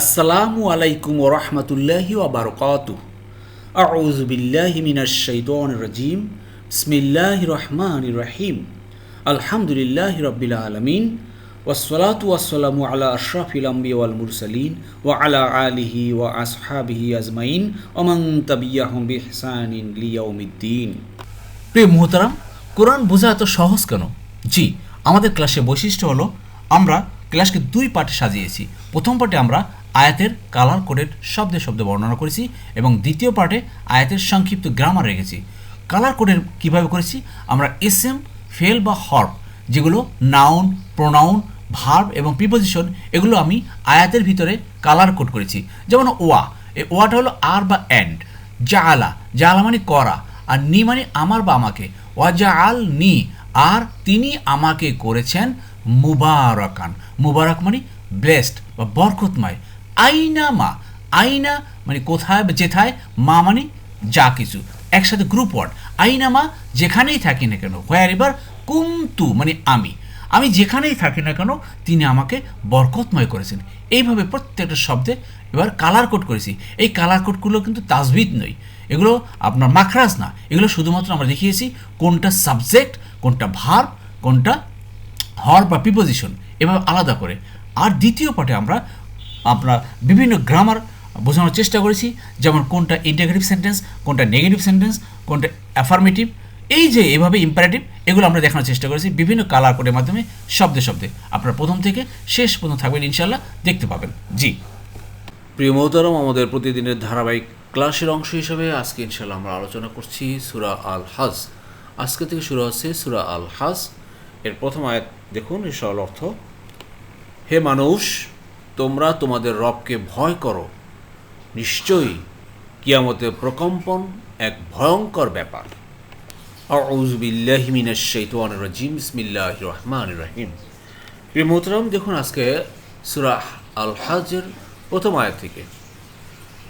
আসসালামু আলাইকুম ওরহমতুল্লাহি ওবরকাত আউযু বিল্লাহি মিনাশ শাইতানির রাজিম। বিসমিল্লাহির রহমানির রহিম। আলহামদুলিল্লাহি রাব্বিল আলামিন। ওয়াসসালাতু ওয়াসসালামু আলা আশরাফিল আম্বিয়া ওয়াল মুরসালিন ওয়া আলা আলিহি ওয়া আসহাবিহি আজমাইন। ওয়া মান তাবিয়াহুম বিইহসানিন লিয়াউমিদ্দিন প্রিয় মুহতারাম, কোরআন বোঝা এত সহজ কেন? জি, আমাদের ক্লাসে বৈশিষ্ট্য হলো আমরা ক্লাসকে দুই পার্টে সাজিয়েছি। প্রথম পার্টে আমরা আয়াতের কালার কোডের শব্দে শব্দে বর্ণনা করেছি এবং দ্বিতীয় পার্টে আয়াতের সংক্ষিপ্ত গ্রামার রেখেছি। কালার কোডের কীভাবে করেছি? আমরা এস এম ফেল বা হর্প যেগুলো নাউন প্রোনাউন ভার্ব এবং প্রিপোজিশন এগুলো আমি আয়াতের ভিতরে কালার কোড করেছি। যেমন ওয়া, এই ওয়াটা হলো আর বা অ্যান্ড জালা জালা মানে করা আর নি মানে আমার বা আমাকে। ওয়া ওয়াজা আল নি আর তিনি আমাকে করেছেন মুবারকান। মুবারক মানে ব্লেসড বা বরকতময়। আইনা মা, আইনা মানে কোথায় যেথায়, মা মানে যা কিছু। একসাথে গ্রুপ ওয়ার্ড আইনা মা যেখানেই থাকি না কেন হোয়ার এবার কুমতু মানে আমি। আমি যেখানেই থাকি না কেন, তিনি আমাকে বরকতময় করেছেন। এইভাবে প্রত্যেকটা শব্দে এবার কালার কোড করেছি। এই কালার কোডগুলো কিন্তু তাজবিদ নয়। এগুলো আপনার মাখরাজ না। এগুলো শুধুমাত্র আমরা দেখিয়েছি কোনটা সাবজেক্ট কোনটা ভার কোনটা হর বা প্রিপোজিশন এভাবে আলাদা করে। আর দ্বিতীয় পার্টে আমরা আমরা বিভিন্ন গ্রামার বোঝানোর চেষ্টা করেছি, যেমন কোনটা ইন্টাগ্রেটিভ সেন্টেন্স কোনটা নেগেটিভ সেন্টেন্স কোনটা অ্যাফার্মেটিভ এই যে এভাবে ইম্পারেটিভ এগুলো আমরা দেখানোর চেষ্টা করেছি বিভিন্ন কালার কোডের মাধ্যমে, শব্দে শব্দে। আপনার প্রথম থেকে শেষ পর্যন্ত থাকবেন ইনশাল্লাহ দেখতে পাবেন। জি। প্রিয় মহতরম আমাদের প্রতিদিনের ধারাবাহিক ক্লাসের অংশ হিসেবে আজকে ইনশাল্লাহ আমরা আলোচনা করছি সুরা আল হাজ আজকে থেকে শুরু হচ্ছে সুরা আল হাজ এর প্রথম আয়াত দেখুন সরল অর্থ, হে মানুষ তোমরা তোমাদের রবকে ভয় করো। নিশ্চয়ই কিয়ামতের প্রকম্পন এক ভয়ঙ্কর ব্যাপার। রাজিম, বিসমিল্লাহির রহমানির রহিম। প্রিয় মোহতরম, দেখুন আজকে সুরাহ আল হাজের প্রথম আয়াত থেকে।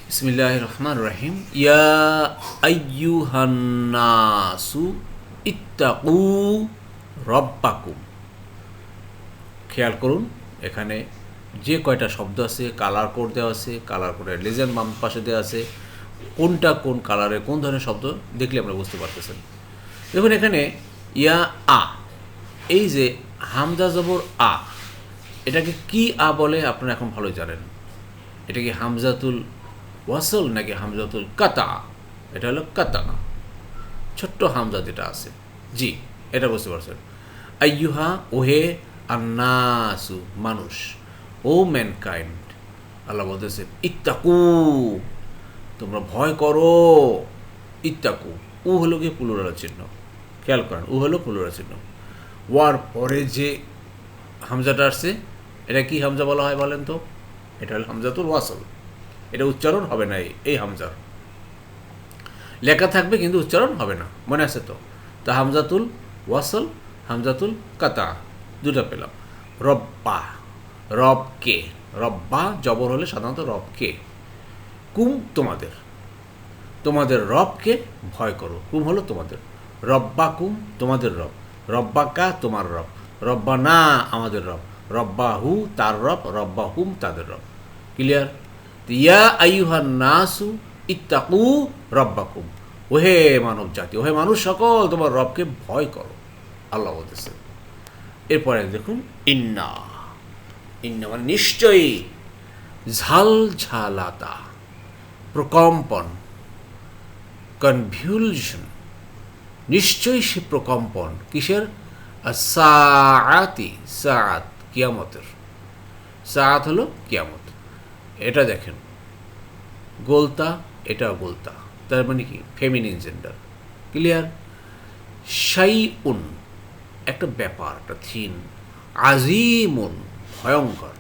বিসমিল্লাহির রহমান রহিম। ইয়া আইয়ুহান নাসু ইত্তাকু রব্বাকুম। খেয়াল করুন, এখানে যে কয়টা শব্দ আছে কালার কোড দেওয়া আছে কালার কোডের লেজেন্ড বাম পাশে দেওয়া আছে, কোনটা কোন কালারে কোন ধরনের শব্দ দেখলে আমরা বুঝতে পারতেছেন। দেখুন এখানে ইয়া, আ, এই যে হামজা জবর আ, এটাকে কি আ বলে আপনারা এখন ভালোই জানেন। এটা কি হামজাতুল ওয়াসল নাকি হামজাতুল কাতা? এটা হলো কাতা ছোট্ট হামজা যেটা আছে। জি, এটা বুঝতে পারছেন। আইয়ুহা, ওহে, আন্নাসু, মানুষ। ও ম্যানকাইন্ড আল্লাহ বলতেছেন ইত্তাকু, তোমরা ভয় করো, ইত্তাকু। উ হলো গিয়ে পুলুরাল চিহ্ন। খেয়াল করেন, উ হলো পুলুরাল চিহ্ন। ওয়ার পরে যে হামজাটা আসছে, এটা কি হামজা বলা হয় বলেন তো? এটা হলো হামজাতুল ওয়াসল। এটা উচ্চারণ হবে না এই হামজার। লেখা থাকবে কিন্তু উচ্চারণ হবে না, মনে আছে তো? তা হামজাতুল ওয়াসল, হামজাতুল কাতা দুটা পেলাম। রব্বা। রবকে। রব্বা জবর হলে সাধারণত রবকে। কুম তোমাদের। তোমাদের রবকে ভয় করো। কুম হলো তোমাদের। রব্বা কুম, তোমাদের রব। রব্বাকা তোমার রব। রব্বা না, আমাদের রব। রব্বা হু, তার রব। রব্বা হুম, তাদের রব। ক্লিয়ার ইয়া আইহান নাসু ইত্তাকু রব্বাকুম। ওহে মানব জাতি, ওহে মানুষ সকল, তোমার রবকে ভয় করো। আল্লাহ বলতেছেন এরপরে দেখুন, ইন্না। ইন্না মানে নিশ্চয়ই ঝাল ঝালাতা প্রকম্পন কনফিউশন নিশ্চয়ই সে প্রকম্পন কিসের? সাআতি সাআত, কিয়ামতের। সাআত হলো কিয়ামত। এটা দেখেন। গোলতা এটা গোলতা। তার মানে কি? ফেমিনিন জেন্ডার ক্লিয়ার শাই উন একটা ব্যাপার, একটা থিন। আজিমুন ভয়ঙ্কর।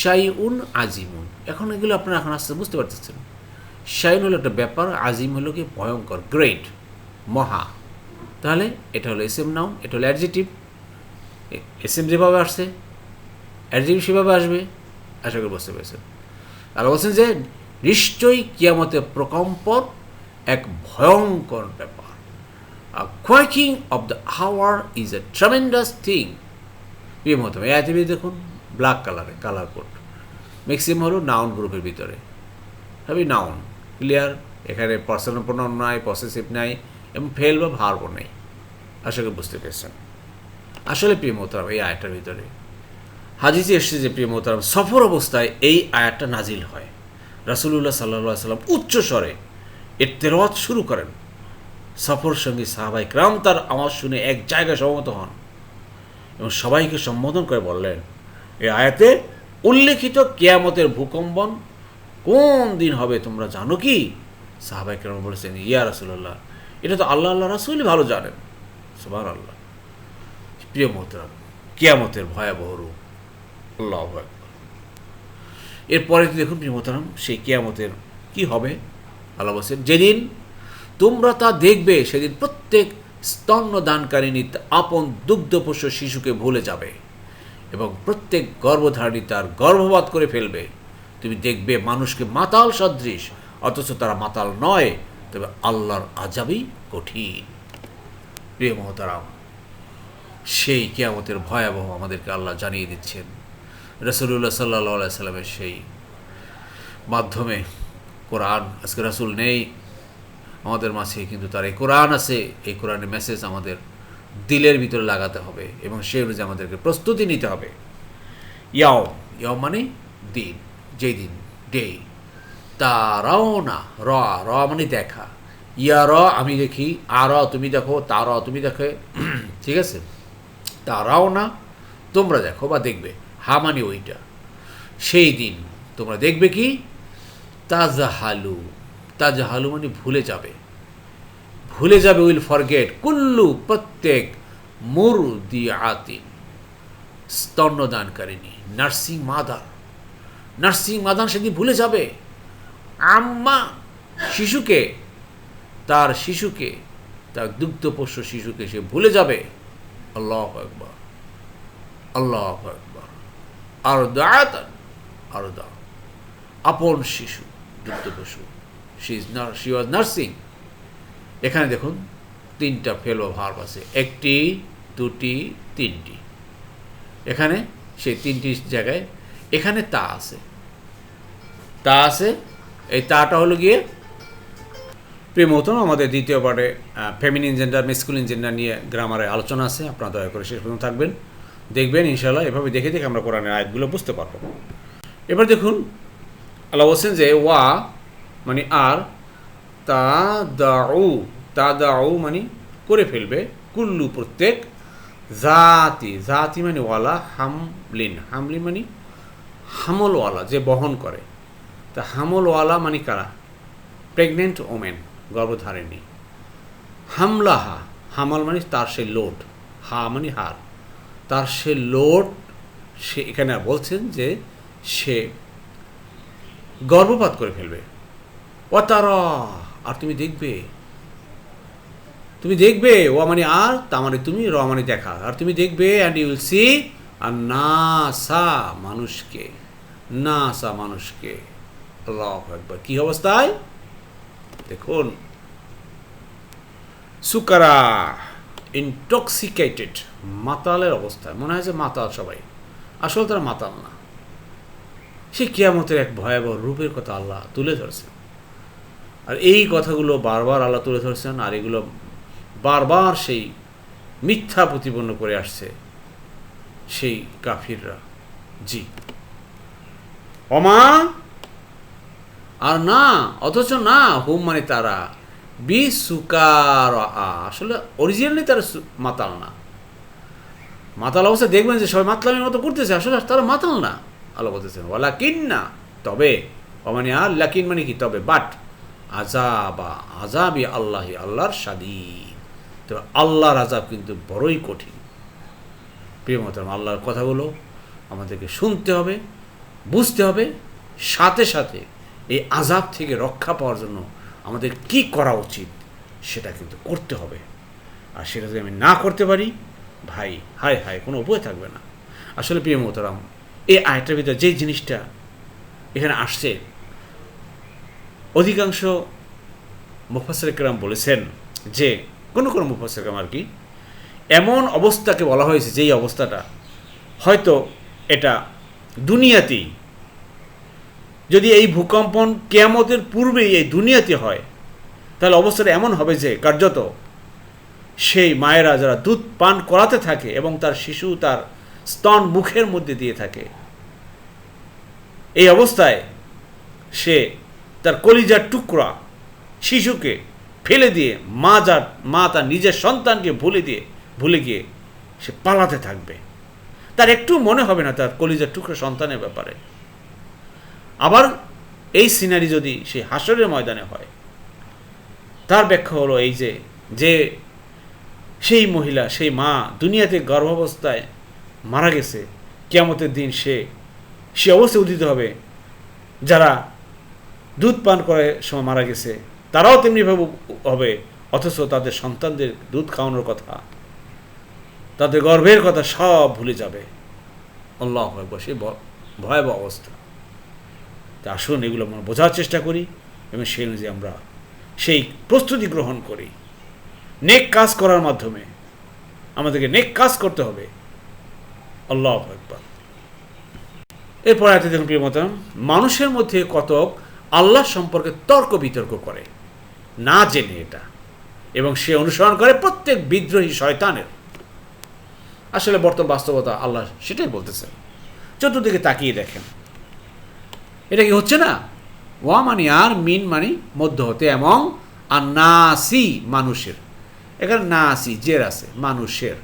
শাই উন আজিমুন। এখন এগুলো আপনারা এখন আস্তে বুঝতে পারতেছেন। শাইন হলো একটা ব্যাপার, আজিম হলো কি ভয়ঙ্কর গ্রেট মহা। তাহলে এটা হলো এস এম নাউন এটা হলো অ্যাডজেটিভ এস এম যেভাবে আসছে অ্যাডজেটিভ সেভাবে আসবে, আশা করি বুঝতে পেরেছেন। আর বলছেন যে, নিশ্চয়ই কিয়ামতে প্রকম্পন এক ভয়ঙ্কর ব্যাপার। A quaking of the hour is a tremendous thing প্রিয় মহতম এই আইটিভি দেখুন ব্ল্যাক কালারে কালার কোড ম্যাক্সিমাম হলো নাউন গ্রুপের ভিতরে। সবই নাউন ক্লিয়ার এখানে পার্সোনাল প্রোনাউন নাই পসেসিভ নাই, এবং ফেল বা ভার্বও নেই। আশা করি বুঝতে পেরেছেন। আসলে প্রিয় মোহতারাম, এই আয়টার ভিতরে। হাদিসে এসেছে যে প্রিয় মোহতারাম, সফর অবস্থায় এই আয়াতটা নাজিল হয়। রাসুলুল্লাহ সাল্লাহ সাল্লাম উচ্চ স্বরে এর তেরোয়াত শুরু করেন। সফর সঙ্গী সাহাবাই ক্রাম তার আওয়াজ শুনে এক জায়গায় সমত হন। এবং সবাইকে সম্বোধন করে বললেন এই আয়াতে উল্লেখিত কেয়ামতের ভূকম্পন কোন দিন হবে তোমরা জানো কি? সাহাবাই কেরাম বলেছেন, ইয়া রাসুল্লাহ এটা তো আল্লাহ আল্লাহ রাসুলই ভালো জানেন। সুবাহ আল্লাহ প্রিয় মোহতরাম কেয়ামতের ভয়াবহ রূপ। আল্লাহ। এরপরে দেখুন প্রিয় মোহতরাম সেই কেয়ামতের কি হবে? আল্লাহ বলছেন, যেদিন তোমরা তা দেখবে, সেদিন প্রত্যেক স্তন্যদানকারিণী আপন দুগ্ধপোষ্য শিশুকে ভুলে যাবে এবং প্রত্যেক গর্ভধারিণী তার গর্ভপাত করে ফেলবে। তুমি দেখবে মানুষকে মাতাল সদৃশ, অথচ তারা মাতাল নয়, তবে আল্লাহর আজাবই কঠিন। প্রিয় মহতারাম, সেই কেয়ামতের ভয়াবহ আমাদেরকে আল্লাহ জানিয়ে দিচ্ছেন। রসুল্লাহ সাল্লাহ সাল্লামের সেই মাধ্যমে কোরআন, আজকে রাসুল নেই আমাদের মাঝে কিন্তু তার এই কোরআন আছে, এই কোরআনের মেসেজ আমাদের দিলের ভিতরে লাগাতে হবে এবং সেই অনুযায়ী আমাদেরকে প্রস্তুতি নিতে হবে। ইয়াও ইয়াও মানে দিন, যেই দিন ডে তারাও না র র মানে দেখা। ইয়া, র আমি দেখি আর তুমি দেখো তার তুমি দেখো, ঠিক আছে? তা তারাও না তোমরা দেখো বা দেখবে। হা মানে ওইটা। সেই দিন তোমরা দেখবে কি? তাজাহালু। তাজাহালু মানে ভুলে যাবে। ভুলে যাবে উইল ফরগেট কুল্লু প্রত্যেক মুর দিয়াতিন স্তন্যদানকারিণী, নার্সিং মাদার। নার্সিং মাদান সেদিন ভুলে যাবে। আম্মা শিশুকে, তার শিশুকে, তার দুগ্ধপোষ্য শিশুকে সে ভুলে যাবে। আল্লাহ একবার আল্লাহ একবার আর দায়াতান আর দা আপন শিশু, দুগ্ধপশু। She is she was nursing এখানে দেখুন, তিনটা ফেলো ভার্ব আছে। একটি, দুটি, তিনটি। এখানে সেই তিনটি জায়গায়, এখানে তা আছে। তা আছে, এই তাটা হলো গিয়ে প্রেমতন আমাদের দ্বিতীয় পার্টে ফেমিনিন জেন্ডার মেসকুলিন জেন্ডার নিয়ে গ্রামারে আলোচনা আছে। আপনারা দয়া করে শেষ পর্যন্ত থাকবেন। দেখবেন ইনশাল্লাহ এভাবে দেখে দেখে আমরা কোরআনের আয়াতগুলো বুঝতে পারব। এবার দেখুন, আল্লাহ বলছেন যে, ওয়া মানে আর তা দাউ তা দাউ মানে করে ফেলবে, কুল্লু প্রত্যেক জাতি জাতি মানে ওয়ালা, হামলিন হামলিন মানে হামলওয়ালা, যে বহন করে। তা হামলওয়ালা মানে কারা? প্রেগনেন্ট ওমেন, গর্ভধারিণী। হামলাহা, হামাল মানে তার সে লোড, হা মানে হার। তার সে লোড, সে এখানে বলছেন যে সে গর্ভপাত করে ফেলবে। ও আর তুমি দেখবে। তুমি দেখবে ও মানে আর তা মানে তুমি র মানে দেখা। আর তুমি দেখবে অ্যান্ড ইউ উইল সি আর না সা মানুষকে না সা মানুষকে। আল্লাহ একবার কি অবস্থায়? দেখুন। সুকারা ইনটক্সিকেটেড মাতালের অবস্থায় মনে হয় যে মাতাল সবাই। আসলে তারা মাতাল না। সে কিয়ামতের এক ভয়াবহ রূপের কথা আল্লাহ তুলে ধরেছেন। আর এই কথাগুলো বারবার আল্লাহ তুলে ধরেছেন, আর এগুলো বারবার সেই মিথ্যা প্রতিপন্ন করে আসছে সেই কাফিররা। জি। অমা, আর না, অথচ না, হুম মানে তারা বি সুকার আসলে অরিজিনালি তারা মাতাল না। মাতাল অবস্থা দেখবেন যে সবাই মাতলামের মতো করতেছে, আসলে তারা মাতাল না, আল্লাহ বলতেছেন ওয়ালা কিন না তবে ও মানে আর লাকিন মানে কি? তবে বাট আজাবা আজাবি আল্লাহ আল্লাহর স্বাধীন। তবে আল্লাহর আজাব কিন্তু বড়ই কঠিন। প্রিয় মতন আল্লাহর কথাগুলো আমাদেরকে শুনতে হবে, বুঝতে হবে, সাথে সাথে এই আজাব থেকে রক্ষা পাওয়ার জন্য আমাদের কি করা উচিত সেটা কিন্তু করতে হবে। আর সেটা যদি আমি না করতে পারি, ভাই, হায় হায়, কোনো উপায় থাকবে না। আসলে প্রিয় মোহতারাম, এই আয়টার ভিতরে যে জিনিসটা এখানে আসছে অধিকাংশ মুফাসেরকরাম বলেছেন যে, কোনো কোনো মুফাসেরকরাম আর কি, এমন অবস্থাকে বলা হয়েছে যেই অবস্থাটা, হয়তো এটা দুনিয়াতেই যদি এই ভূকম্পন কেয়ামতের পূর্বেই এই দুনিয়াতে হয়, তাহলে অবস্থাটা এমন হবে যে কার্যত সেই মায়েরা যারা দুধ পান করাতে থাকে এবং তার শিশু তার স্তন মুখের মধ্যে দিয়ে থাকে, এই অবস্থায় সে তার কলিজার টুকরা শিশুকে ফেলে দিয়ে মা যার, মা তার নিজের সন্তানকে ভুলে দিয়ে, ভুলে গিয়ে সে পালাতে থাকবে। তার একটু মনে হবে না তার কলিজার টুকরা সন্তানের ব্যাপারে। আবার এই সিনারি যদি সেই হাসরের ময়দানে হয়, তার ব্যাখ্যা হলো এই যে যে সেই মহিলা, সেই মা দুনিয়াতে গর্ভাবস্থায় মারা গেছে, কেয়ামতের দিন সে সে অবস্থায় উদিত হবে যারা দুধ পান করে সময় মারা গেছে, তারাও তেমনিভাবে হবে, অথচ তাদের সন্তানদের দুধ খাওয়ানোর কথা, তাদের গর্ভের কথা সব ভুলে যাবে। আল্লাহ একবার ভয়াবহ অবস্থা। তা আসুন, এগুলো আমরা বোঝার চেষ্টা করি এবং সেই অনুযায়ী আমরা সেই প্রস্তুতি গ্রহণ করি। নেক কাজ করার মাধ্যমে আমাদেরকে নেক কাজ করতে হবে। আল্লাহ একবার এরপর এত দেখুন, প্রিয় মতাম মানুষের মধ্যে কতক আল্লাহ সম্পর্কে তর্ক বিতর্ক করে, না জেনে এটা। এবং সে অনুসরণ করে প্রত্যেক বিদ্রোহী শয়তানের। আসলে বর্তমান বাস্তবতা আল্লাহ সেটাই বলতেছেন। চতুর্দিকে তাকিয়ে দেখেন। এটা কি হচ্ছে না? ওয়া মানে আর মিন মানে মধ্য হতে এবং আর নাসি মানুষের। এখানে নাসি, জের আছে, মানুষের।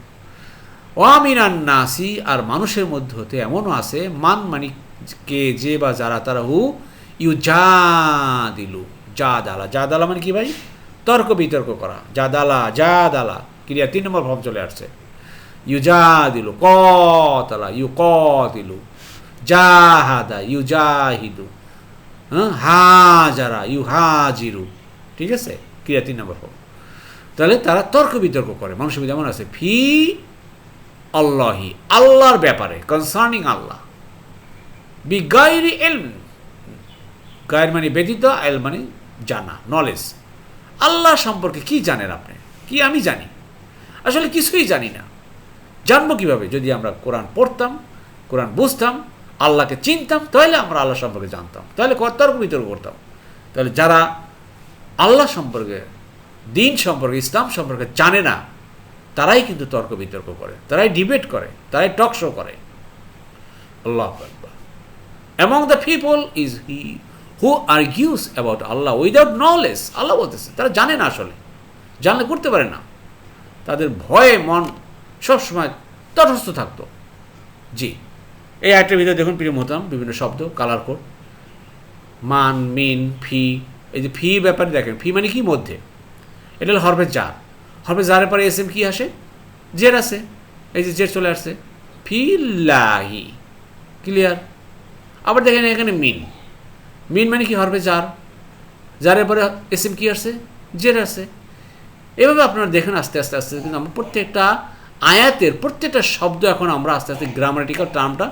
ওয়ামিন আর নাসি আর মানুষের মধ্যে হতে এমনও আছে, মান মানে কে, যে বা যারা, তারা হু ইউ যা দিলু যা দালা যা দালা মানে কি ভাই? তর্ক বিতর্ক করা। যা দালা যা দালা ক্রিয়া, তিন নম্বর ফর্ম চলে আসছে। ইউ যা দিলু ক তালা ইউ ক দিলু জাহাদা ইউ জাহিদু হ্যাঁ? হাজারা ইউ হাজিরু ঠিক আছে? ক্রিয়া, তিন নম্বর ফর্ম তাহলে তারা তর্ক বিতর্ক করে। মানুষের মধ্যে এমন আছে, ফি আল্লাহি, আল্লাহর ব্যাপারে কনসার্নিং আল্লাহ। বি গাইরি এল গায়ের মানে ব্যতীত এল মানে জানা নলেজ আল্লাহ সম্পর্কে কি জানেন আপনি? কি আমি জানি? আসলে কিছুই জানি না। জানব কীভাবে? যদি আমরা কোরআন পড়তাম, কোরআন বুঝতাম, আল্লাহকে চিনতাম, তাহলে আমরা আল্লাহ সম্পর্কে জানতাম। তাহলে ক- তর্ক বিতর্ক করতাম। তাহলে যারা আল্লাহ সম্পর্কে, দিন সম্পর্কে, ইসলাম সম্পর্কে জানে না, তারাই কিন্তু তর্ক বিতর্ক করে, তারাই ডিবেট করে, তারাই টক শো করে। Allah among the people is he who argues about Allah without knowledge Allah বলতেছে, তারা জানে না আসলে, জানলে করতে পারে না। তাদের ভয়ে মন সবসময় তটস্থ থাকতো। জি, এই আয়টার ভিতরে দেখুন প্রিয় মহতাম বিভিন্ন শব্দ কালার কোড মান মিন ফি, এই যে ফি ব্যাপারে দেখেন, ফি মানে কি মধ্যে? এটা হলো হরফে জার হরফে জারের পরে এস এম কি আসে? জের আসে, এই যে জের চলে আসছে। ফিল্লাহি ক্লিয়ার আবার দেখেন এখানে মিন মিন মানে কি? হরফে যার জারের পরে এস এম কি আসছে? জের আছে এভাবে আপনারা দেখেন আস্তে আস্তে আস্তে। কিন্তু আমরা প্রত্যেকটা আয়াতের প্রত্যেকটা শব্দ এখন আমরা আস্তে আস্তে গ্রামাটিক্যাল টার্মটা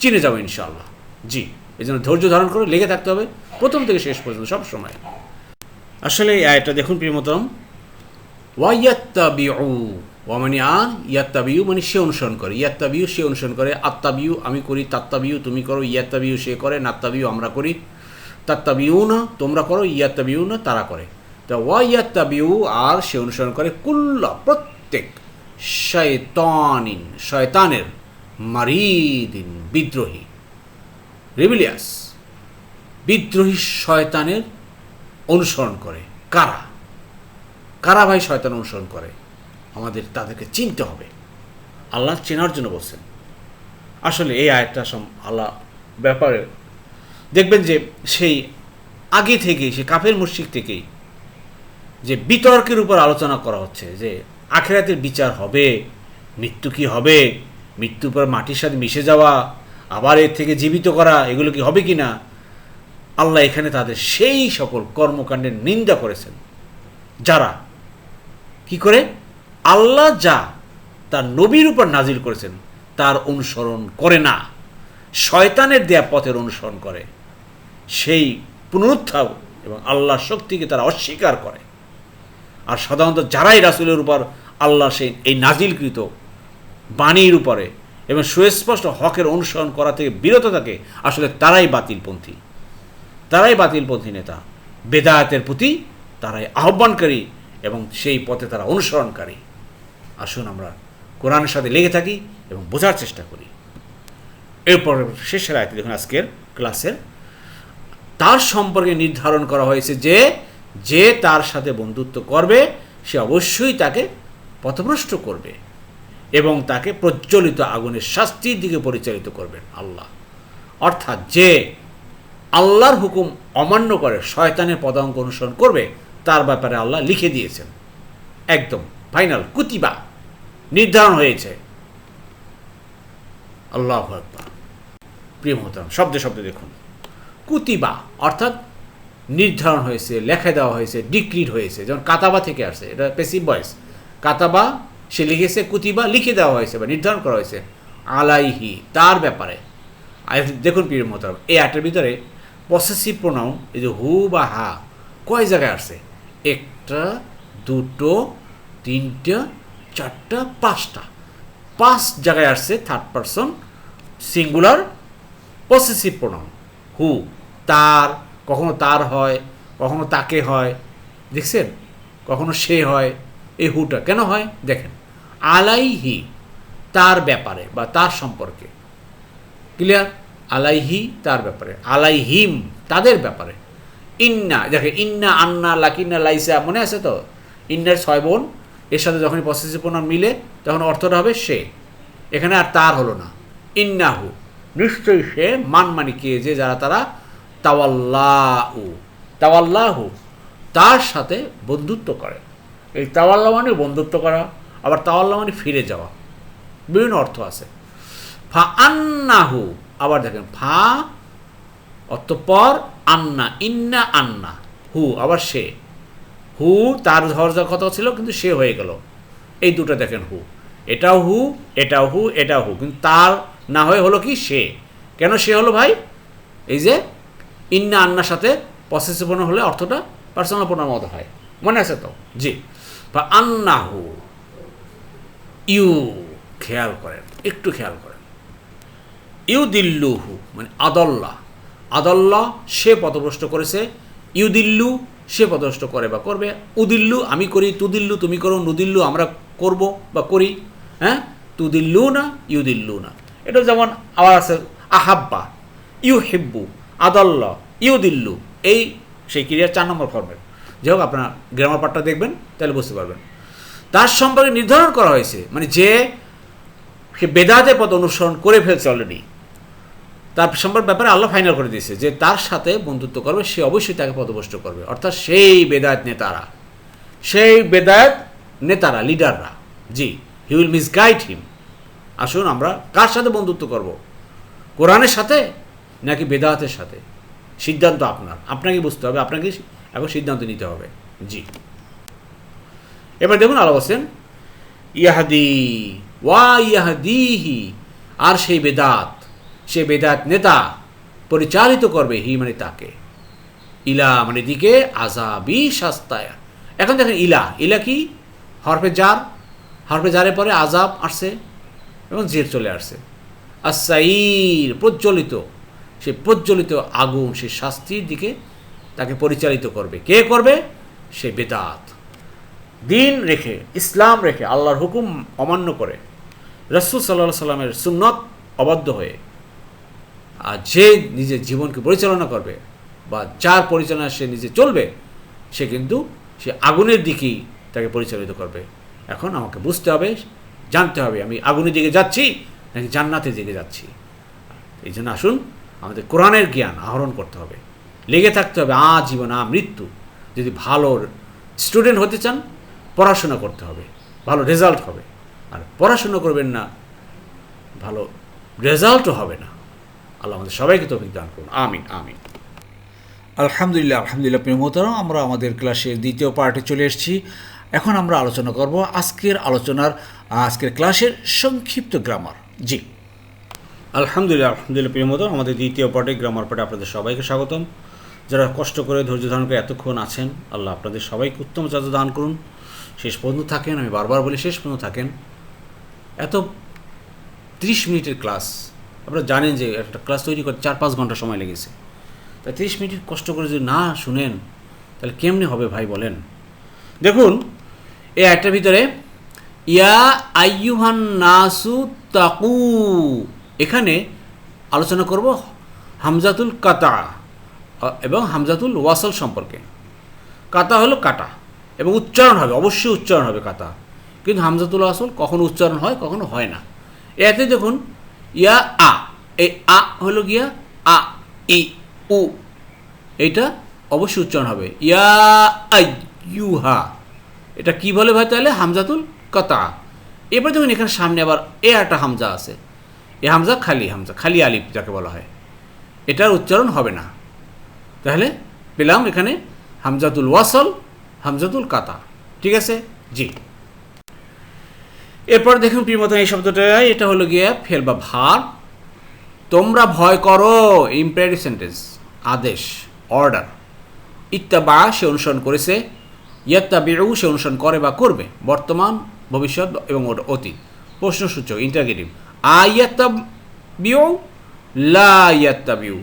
চিনে যাব ইনশাল্লাহ জি এই জন্য ধৈর্য ধারণ করে লেগে থাকতে হবে। প্রথম থেকে শেষ পর্যন্ত, সব সময়। আসলে এই আয়টা দেখুন প্রিয়মতম ওয়াইয়াত্তাবিউ। ওয়া মানে আর ইয়াত্তাবিউ মানে সে অনুসরণ করে। ইয়াত্তাবিউ, সে অনুসরণ করে। আত্তাবিউ, আমি করি, তাত্তাবিউ, তুমি করো। ইয়াত্তাবিউ, সে করে। নাত্তাবিউ, আমরা করি। তাত্তাবিউ না তোমরা করো। ইয়াত্তাবিউ না তারা করে। তো তা ওয়াইয়াত্তাবিউ আর সে অনুসরণ করে কুল্লা, প্রত্যেক শয়তানিন, শয়তানের মারিদিন, বিদ্রোহী। রেবিলিয়াস বিদ্রোহী শয়তানের অনুসরণ করে। কারা? কারা ভাই শয়তান অনুসরণ করে? আমাদের তাদেরকে চিনতে হবে। আল্লাহ চেনার জন্য বলছেন। আসলে এই আয়টা সম আল্লাহ ব্যাপারে দেখবেন যে সেই আগে থেকেই সে কাফের মুশিক থেকেই যে বিতর্কের উপর আলোচনা করা হচ্ছে যে আখেরাতের বিচার হবে, মৃত্যু কি হবে, মৃত্যুর পর মাটির সাথে মিশে যাওয়া, আবার এর থেকে জীবিত করা, এগুলো কি হবে কি না আল্লাহ এখানে তাদের সেই সকল কর্মকাণ্ডের নিন্দা করেছেন। যারা? কি করে? আল্লাহ যা তার নবীর উপর নাজিল করেছেন, তার অনুসরণ করে না। শয়তানের দেয়া পথের অনুসরণ করে। সেই পুনরুত্থান এবং আল্লাহর শক্তিকে তারা অস্বীকার করে। আর সাধারণত যারাই রাসুলের উপর আল্লাহ সেই এই নাজিলকৃত বাণীর উপরে এবং সুস্পষ্ট হকের অনুসরণ করা থেকে বিরত থাকে, আসলে তারাই বাতিলপন্থী। তারাই বাতিলপন্থী নেতা। বেদায়াতের প্রতি তারাই আহ্বানকারী এবং সেই পথে তারা অনুসরণকারী। আসুন আমরা কোরআনের সাথে লেগে থাকি এবং বোঝার চেষ্টা করি। এরপর শেষের আয়তে দেখুন আজকের ক্লাসের। তার সম্পর্কে নির্ধারণ করা হয়েছে যে যে তার সাথে বন্ধুত্ব করবে, সে অবশ্যই তাকে পথভ্রষ্ট করবে এবং তাকে প্রজ্বলিত আগুনের শাস্তির দিকে পরিচালিত করবেন আল্লাহ। অর্থাৎ যে আল্লাহর হুকুম অমান্য করে শয়তানের পদাঙ্ক অনুসরণ করবে, তার ব্যাপারে আল্লাহ লিখে দিয়েছেন। একদম ফাইনাল কুতিবা। নির্ধারণ হয়েছে। আল্লাহ প্রিয় মহতারাম, শব্দে শব্দে দেখুন। কুতিবা, অর্থাৎ নির্ধারণ হয়েছে লেখা দেওয়া হয়েছে ডিক্রিট হয়েছে। যেমন কাতাবা থেকে আসছে, এটা পেসিভ ভয়েস। কাতাবা, সে লিখেছে, কুতিবা লিখে দেওয়া হয়েছে বা নির্ধারণ করা হয়েছে আলাইহি, তার ব্যাপারে। দেখুন প্রিয় মহতারাম, এই আটের ভিতরে পসেসিভ প্রোনাউন এই যে হু বা হা, কয় জায়গায় আসছে? একটা, দুটো, তিনটা চারটা, পাঁচটা। পাঁচ জায়গায় আসছে third person singular possessive pronoun হু তার, কখনো তার হয়, কখনো তাকে হয়। দেখছেন? কখনো সে হয়, এই হুটা কেন হয়? দেখেন। আলাইহি, তার ব্যাপারে বা তার সম্পর্কে। ক্লিয়ার আলাইহি, তার ব্যাপারে। আলাইহিম, তাদের ব্যাপারে। ইন্না দেখে ইন্না, আন্না, লাকিন্না, লাইসা, মনে আছে তো? ইন্নার ছয় বোন। এর সাথে যখনই পসেসিভ প্রোনাউন মিলে, তখন অর্থটা হবে সে। এখানে আর তার হলো না। ইন্নাহু। নিশ্চয়ই সে মান মানে কে যে যারা তারা তাওয়াল্লাহু। তাওয়াল্লাহু। তার সাথে বন্ধুত্ব করে। এই তাওয়াল্লাহ মানে বন্ধুত্ব করা, আবার তাওয়াল্লাহ মানে ফিরে যাওয়া। বিভিন্ন অর্থ আছে। ফা আন্নাহু। আবার দেখেন, ফা অতঃপর আন্না, ইন্না আন্না। হু, আবার সে। হু তার ধরজার কথা ছিল, কিন্তু সে হয়ে গেল। এই দুটো দেখেন হু। এটাও হু এটাও হু এটাও হু। কিন্তু তার না হয়ে হলো কি সে? কেন সে হলো ভাই? এই যে ইন্না আন্নার সাথে পসেসিভ হলে অর্থটা পার্সোনাল প্রণাম মতো হয়। মনে আছে তো? জি। বা আন্না হু, ইউ খেয়াল করেন, একটু খেয়াল করেন। ইউদিল্লুহু মানে আদল্লা আদল্লা সে পথভ্রষ্ট করেছে। ইউদিল্লু সে পথভ্রষ্ট করে বা করবে। উদিল্লু, আমি করি, তুদিল্লু, তুমি করো, নুদিল্লু, আমরা করব বা করি হ্যাঁ? তুদিল্লু না ইউদিল্লু না এটা যেমন আবার আছে, আহাব্বা ইউ হেব্বু আদল্লা, ইউদিল্লু। এই সেই ক্রিয়ার চার নম্বর ফর্মের যাই হোক, আপনার গ্রামার পার্টটা দেখবেন, তাহলে বুঝতে পারবেন। তার সম্পর্কে নির্ধারণ করা হয়েছে মানে যে সে বেদাতে পদ অনুসরণ করে ফেলছে অলরেডি তার সম্পর্ক ব্যাপারে আল্লাহ ফাইনাল করে দিয়েছে যে তার সাথে বন্ধুত্ব করবে, সে অবশ্যই তাকে পদভষ্ট করবে। অর্থাৎ সেই বেদায়ত নেতারা, সেই বেদায়ত নেতারা লিডাররা জি হি উইল মিসগাইড হিম আসুন আমরা কার সাথে বন্ধুত্ব করব? কোরআনের সাথে নাকি বেদাতের সাথে? সিদ্ধান্ত আপনার। আপনাকে বুঝতে হবে, আপনাকে এখন সিদ্ধান্ত নিতে হবে। জি। এবার দেখুন আলো বলছেন, ইয়াহাদি, ওয়া ইয়াহাদিহি, আর সেই বেদাত। সে বেদাত নেতা পরিচালিত করবে হি মানে তাকে। ইলা মানে দিকে আজাবি শাস্তায়া। এখন দেখেন ইলা ইলা কি? হরফে জার, হরফে জারের পরে আজাব আসছে এবং জের চলে আসছে। আর প্রজ্বলিত, সে প্রজ্বলিত আগুন, সে শাস্তির দিকে তাকে পরিচালিত করবে। কে করবে? সে বেদাত। দিন রেখে, ইসলাম রেখে, আল্লাহর হুকুম অমান্য করে, রসুল সাল্লাহ সাল্লামের সুন্নত অবাধ্য হয়ে আর যে নিজের জীবনকে পরিচালনা করবে বা যার পরিচালনা সে নিজে চলবে, সে কিন্তু সে আগুনের দিকেই তাকে পরিচালিত করবে। এখন আমাকে বুঝতে হবে, জানতে হবে, আমি আগুনের দিকে যাচ্ছি নাকি জান্নাতের দিকে যাচ্ছি? এই জন্য আসুন, আমাদের কোরআনের জ্ঞান আহরণ করতে হবে। লেগে থাকতে হবে আ জীবন আ মৃত্যু। যদি ভালো স্টুডেন্ট হতে চান, পড়াশোনা করতে হবে, ভালো রেজাল্ট হবে। আর পড়াশোনা করবেন না, ভালো রেজাল্টও হবে না। আল্লাহ আমাদের সবাইকে তো দান করুন। আমিন আমিন। আলহামদুলিল্লাহ আলহামদুলিল্লাহ প্রিয় মোহতারাম আমরা আমাদের ক্লাসের দ্বিতীয় পার্টে চলে এসেছি। এখন আমরা আলোচনা করব আজকের আলোচনার আজকের ক্লাসের সংক্ষিপ্ত গ্রামার জি। আলহামদুলিল্লাহ আলহামদুলিল্লাহ প্রিয় মতো আমাদের দ্বিতীয় পার্টে গ্রামার পার্টে আপনাদের সবাইকে স্বাগতম। যারা কষ্ট করে ধৈর্য ধারণ করে এতক্ষণ আছেন আল্লাহ আপনাদের সবাইকে উত্তম যাতে দান করুন। শেষ পর্যন্ত থাকেন আমি বারবার বলি শেষ পর্যন্ত থাকেন। এত ত্রিশ মিনিটের ক্লাস আপনারা জানেন যে একটা ক্লাস তৈরি করতে চার পাঁচ ঘণ্টা সময় লেগেছে। তাই তিরিশ মিনিট কষ্ট করে যদি না শুনেন, তাহলে কেমনি হবে ভাই বলেন? দেখুন, এই একটার ভিতরে, ইয়া আইয়ুহান নাসু তাকু। এখানে আলোচনা করব হামজাতুল কাতা এবং হামজাতুল ওয়াসল সম্পর্কে। কাতা হলো কাটা এবং উচ্চারণ হবে, অবশ্যই উচ্চারণ হবে কাতা। কিন্তু হামজাতুল আসল কখনো উচ্চারণ হয়, কখনো হয় না। এতে দেখুন ইয়া আ। এই আ হলো গিয়া আ, ই, উ। এটা অবশ্যই উচ্চারণ হবে। ইয়া আই ইউহা এটা কি বলে ভাই তাহলে? হামজাতুল কাতা। এবার দেখুন এখানে সামনে আবার এ একটা হামজা আছে। এ হামজা খালি হামজা, খালি আলিফ যাকে বলা হয়। এটার উচ্চারণ হবে না। তাহলে পেলাম এখানে হামজাতুল ওয়াসল, হামজাতুল কাতা। ঠিক আছে? জি। এরপর দেখুন প্রিয়মত এই শব্দটা, এটা হলো গিয়ে ফেল বা ভার। তোমরা ভয় করো ইম্পারেটিভ সেন্টেন্স আদেশ অর্ডার ইত্তাবা, সে অনুসরণ করেছে। ইয়াত্তা বেউ সে অনুসরণ করে বা করবে। বর্তমান, ভবিষ্যৎ এবং অতীত। প্রশ্নসূচক ইন্টারগেটিভ আয়াত্তা বিউ লা ইয়াত্তা বিউ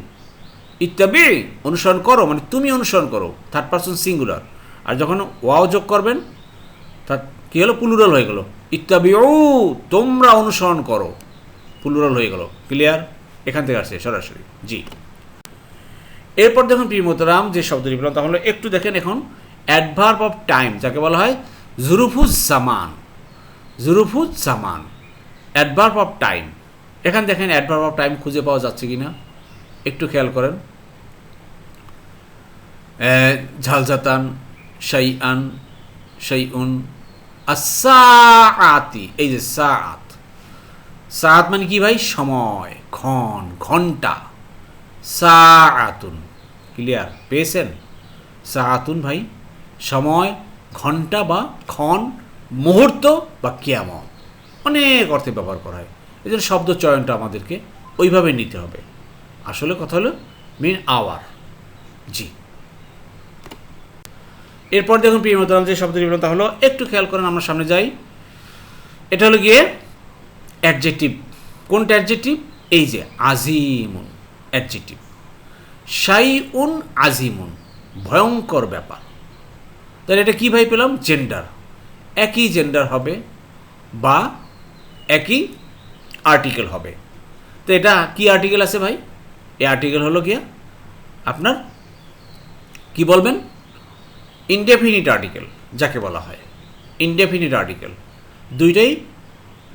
ইত্যাবি অনুসরণ করো মানে তুমি অনুসরণ করো। থার্ড পার্সন সিঙ্গুলার আর যখন ওয়াও যোগ করবেন কী হলো? পুলুরাল হয়ে গেল। ইত্যাবি ও তোমরা অনুসরণ করো। পুলুরাল হয়ে গেল। ক্লিয়ার? এখান থেকে আসছে, সরাসরি। জি। এরপর দেখুন প্রিমতরাম যে শব্দটি পেলাম তা হলো একটু দেখেন এখন। অ্যাডভার্ব অফ টাইম যাকে বলা হয় জুরুফুজ জামান। জুরুফুজ জামান। অ্যাডভার্ব অফ টাইম এখানে দেখেন অ্যাডভার্ব অফ টাইম খুঁজে পাওয়া যাচ্ছে কি না? একটু খেয়াল করেন। ঝালজাতান শাই আন উন আতি এই যে সাত সাত মানে কি ভাই? সময়, ক্ষণ, ঘণ্টা। সাআতুন ক্লিয়ার পেয়েছেন? সাআতুন ভাই, সময়, ঘণ্টা বা ক্ষণ, মুহূর্ত বা কিয়ামত। অনেক অর্থে ব্যবহার করা হয়। এই জন্য শব্দ চয়নটা আমাদেরকে ওইভাবে নিতে হবে। আসলে কথা হলো মিন আওয়ার জি। এরপর দেখুন প্রিয় মতাম যে বললাম তা হলো, একটু খেয়াল করেন আমরা সামনে যাই। এটা হলো গিয়ে অ্যাডজেক্টিভ কোনটা অ্যাডজেক্টিভ এই যে, আজিমুন অ্যাডজেক্টিভ শাই উন আজিমুন, ভয়ঙ্কর ব্যাপার। তাহলে এটা কী ভাই পেলাম? জেন্ডার একই জেন্ডার হবে বা একই আর্টিকেল হবে। তো এটা কি আর্টিকেল আছে ভাই? এই আর্টিকেল হলো গিয়া আপনার, কি বলবেন? ইনডেফিনিট আর্টিকেল যাকে বলা হয়। ইনডেফিনিট আর্টিকেল দুইটাই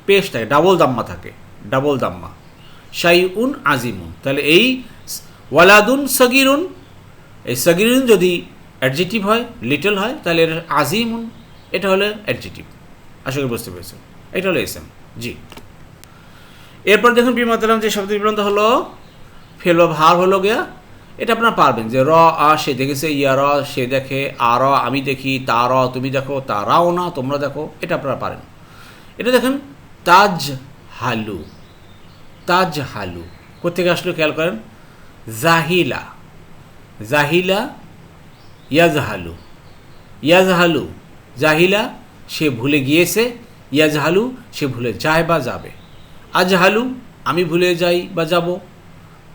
পেশ থাকে ডাবল দাম্মা থাকে ডাবল দাম্মা। শাই উন আজিমুন। তাহলে এই ওয়ালাদুন সগিরুন, এই সগিরুন যদি অ্যাডজেটিভ হয় লিটল হয়, তাহলে এটা আজিমুন, এটা হলো অ্যাডজেটিভ আশা করি বুঝতে পেরেছেন। এটা হলো এস এম জি। এরপর দেখুন বিমাতারাম যে শব্দ বিভ্রান্ত হলো, ফেল ভার হলো গিয়া এটা আপনারা পারবেন যে র, আ, সে দেখেছে, ইয়া, র, সে দেখে আর আমি দেখি, তা, র, তুমি দেখো তারাও না, তোমরা দেখো, এটা আপনারা পারেন। এটা দেখেন তাজ হালু তাজ হালু কোথেকে আসলো খেয়াল করেন? জাহিলা জাহিলা, ইয়াজহালু ইয়াজহালু, জাহিলা, সে ভুলে গিয়েছে, ইয়াজহালু, সে ভুলে যায় বা যাবে। আজহালু, আমি ভুলে যাই বা যাব।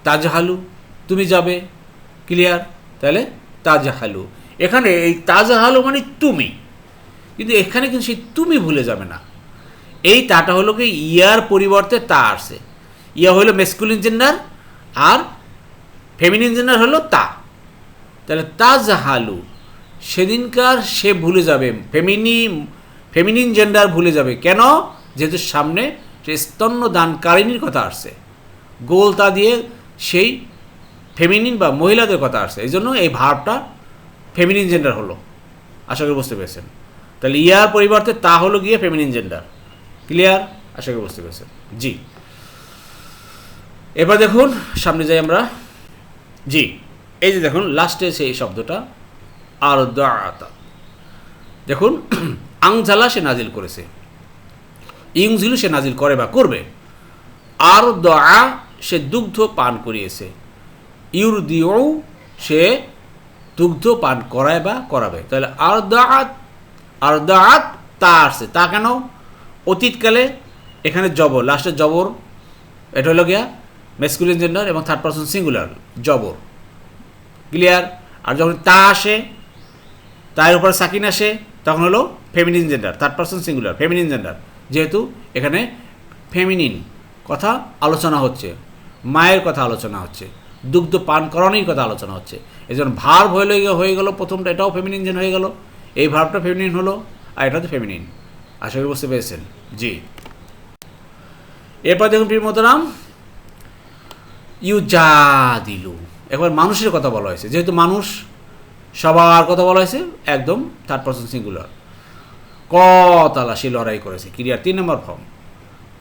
তাজহালু তুমি যাবে? ক্লিয়ার তাহলে তাজহালু। এখানে এই তাজহালু মানে তুমি। কিন্তু এখানে কিন্তু সেই তুমি ভুলে যাবে না। এই তাটা হলো কি, ইয়ার পরিবর্তে তা আসছে ইয়া হলো মেসকুলিন জেন্ডার আর ফেমিনিন জেন্ডার হলো তা। তাহলে তাজহালু, সেদিনকার সে ভুলে যাবে। ফেমিনি, ফেমিনিন জেন্ডার ভুলে যাবে। কেন? যেহেতু সামনে সে স্তন্য দানকারিনীর কথা আসছে। গোল তা দিয়ে সেই ফেমিনিন বা মহিলাদের কথা আসছে, এই জন্য এই ভাবটা ফেমিনিন জেন্ডার হলো। আশা করি বুঝতে পেরেছেন। তাহলে ইয়ার পরিবর্তে তা হলো গিয়ে ফেমিনিন জেন্ডার ক্লিয়ার আশা করি বুঝতে পেরেছেন। জি। এবার দেখুন, সামনে যাই আমরা। জি, এই যে দেখুন লাস্টে সেই শব্দটা আর দাতা দেখুন আংঝালা সে নাজিল করেছে। ইংজিলু সে নাজিল করে বা করবে। আর দা সে দুগ্ধ পান করিয়েছে। ইউর দিও সে দুগ্ধ পান করায় বা করাবে। তাহলে আর দাঁত আর তা আসছে। তা কেন? অতীতকালে এখানে জবর, লাস্টে জবর, এটা হলো গিয়া মেসকুলিন জেন্ডার এবং থার্ড পার্সন সিঙ্গুলার জবর। ক্লিয়ার আর যখন তা আসে, তার উপর সাকিন আসে, তখন হলো feminine gender third person singular feminine gender যেহেতু এখানে ফেমিনিন কথা আলোচনা হচ্ছে, মায়ের কথা আলোচনা হচ্ছে। দুগ্ধ পান করানোর কথা আলোচনা হচ্ছে। এই জন্য ভার্ব হয়ে হয়ে গেল, প্রথমটা এটাও ফেমিনিন জেন হয়ে গেল। এই ভার্বটা ফেমিনিন হলো, আর এটা তো ফেমিনিন আশা করি বুঝতে পেরেছেন? জি। এরপর দেখুন প্রিয় মতরাম ইউ যা দিলু। একবার মানুষের কথা বলা হয়েছে। যেহেতু মানুষ, সবার কথা বলা হয়েছে, একদম থার্ড পার্সন সিঙ্গুলার ক তালা সে লড়াই করেছে ক্রিয়ার তিন নম্বর ফর্ম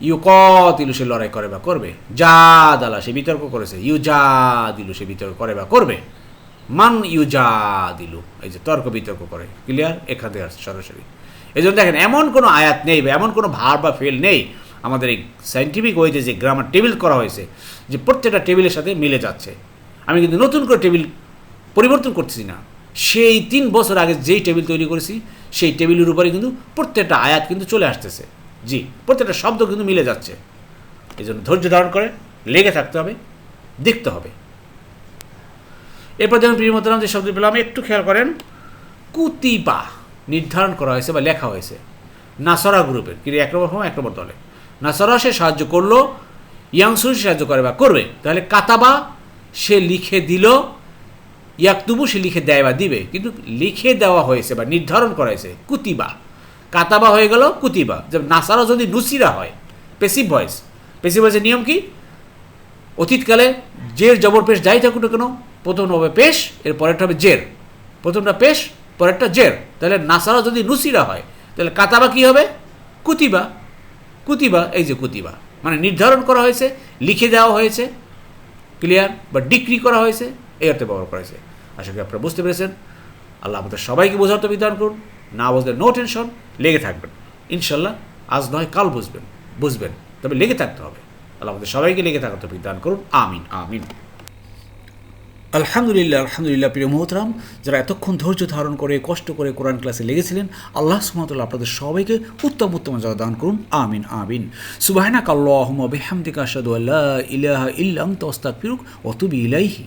ইউ ক দিলু সে লড়াই করে বা করবে। যা দালা সে বিতর্ক করেছে। ইউ যা দিলু সে বিতর্ক করে বা করবে। মান ইউ যা দিলু এই যে তর্ক বিতর্ক করে। ক্লিয়ার? এখান থেকে সরাসরি। এই জন্য দেখেন, এমন কোনো আয়াত নেই বা এমন কোনো ভার বা ফেল নেই আমাদের এই সাইন্টিফিক ওয়েতে যে গ্রামার টেবিল করা হয়েছে, যে প্রত্যেকটা টেবিলের সাথে মিলে যাচ্ছে। আমি কিন্তু নতুন করে টেবিল পরিবর্তন করতেছি না। সেই তিন বছর আগে যেই টেবিল তৈরি করেছি, সেই টেবিলের উপরে কিন্তু প্রত্যেকটা আয়াত কিন্তু চলে আসতেছে। জি, প্রত্যেকটা শব্দ কিন্তু মিলে যাচ্ছে। এই জন্য ধৈর্য ধারণ করে, লেগে থাকতে হবে, দেখতে হবে। এরপর দেখুন প্রিয় মতরাম যে শব্দ পেলাম, একটু খেয়াল করেন কুতিপা নির্ধারণ করা হয়েছে বা লেখা হয়েছে। নাসরা গ্রুপের কিন্তু এক নম্বর এক নম্বর দলে। নাসরা সে সাহায্য করল ইয়াংসু সাহায্য করে বা করবে, তাহলে কাতাবা সে লিখে দিল, ইয়াকতুবু সে লিখে দেয় বা দিবে। কিন্তু লিখে দেওয়া হয়েছে বা নির্ধারণ করা হয়েছে কুতিবা কাতাবা হয়ে গেল, কুতিবা। যেমন নাসারা যদি নুসিরা হয় পেসিভ ভয়েস পেসিভ ভয়েসের নিয়ম কি? অতীতকালে জের, জবর, পেশ যাই থাকুক না কেন প্রথম হবে পেশ এর পরেরটা হবে জের। প্রথমটা পেশ, পরেরটা জের। তাহলে নাসারা যদি নুসিরা হয়, তাহলে কাতাবা কি হবে? কুতিবা। কুতিবা, এই যে কুতিবা। মানে নির্ধারণ করা হয়েছে, লিখে দেওয়া হয়েছে ক্লিয়ার বা ডিক্রি করা হয়েছে, এই অর্থে ব্যবহার করা হয়েছে। আশা করি আপনারা বুঝতে পেরেছেন। আল্লাহ আমাদের সবাইকে বোঝার তো বিধান করুন। না বুঝলে নো টেনশন লেগে থাকবেন। ইনশাল্লাহ আজ নয়, কাল বুঝবেন বুঝবেন। তবে লেগে থাকতে হবে। আল্লাহ আমাদের সবাইকে লেগে থাকার তো বিধান করুন। আমিন আমিন। আলহামদুলিল্লাহ আলহামদুলিল্লাহ, প্রিয় মোহতরাম, যারা এতক্ষণ ধৈর্য ধারণ করে, কষ্ট করে কোরআন ক্লাসে লেগেছিলেন, আল্লাহ সুমতুল্লাহ আপনাদের সবাইকে উত্তম উত্তম যারা দান করুন। আমিন আমিন। সুবাহনা কাল্লাহম বেহামদিকা আসাদু আল্লাহ ইলাহা ইল্লাম তস্তাক ফিরুক অতুবি ইলাইহি।